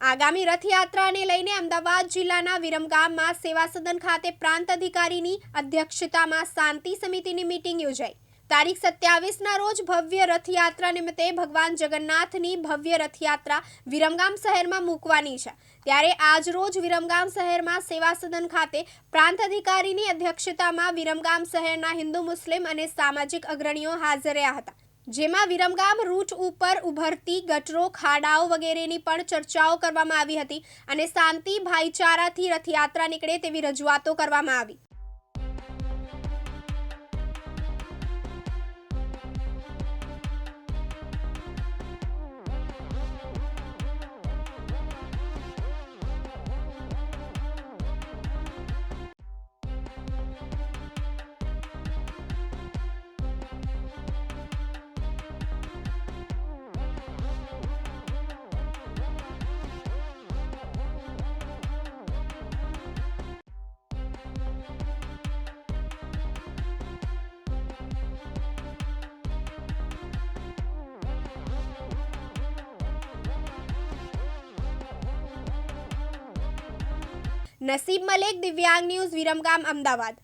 આગામી રથયાત્રાને લઈને અમદાવાદ જિલ્લાના વિરમગામમાં સેવા સદન ખાતે પ્રાંત અધિકારીની અધ્યક્ષતામાં શાંતિ સમિતિની મીટિંગ યોજાઈ. તારીખ સત્યાવીસના રોજ ભવ્ય રથયાત્રા નિમિત્તે ભગવાન જગન્નાથની ભવ્ય રથયાત્રા વિરમગામ શહેરમાં મૂકવાની છે. ત્યારે આજ રોજ વિરમગામ શહેરમાં સેવા સદન ખાતે પ્રાંત અધિકારીની અધ્યક્ષતામાં વિરમગામ શહેરના હિન્દુ મુસ્લિમ અને સામાજિક અગ્રણીઓ હાજર રહ્યા હતા. જેમાં વિરમગામ રૂટ ઉપર ઉભરતી ગટરો, ખાડાઓ વગેરેની પણ ચર્ચાઓ કરવામાં આવી હતી અને શાંતિ ભાઈચારાથી રથયાત્રા નીકળે તેવી રજૂઆતો કરવામાં આવી. નસીબ મલેક દિવ્યાંગ ન્યૂઝ વિરમગામ અમદાવાદ.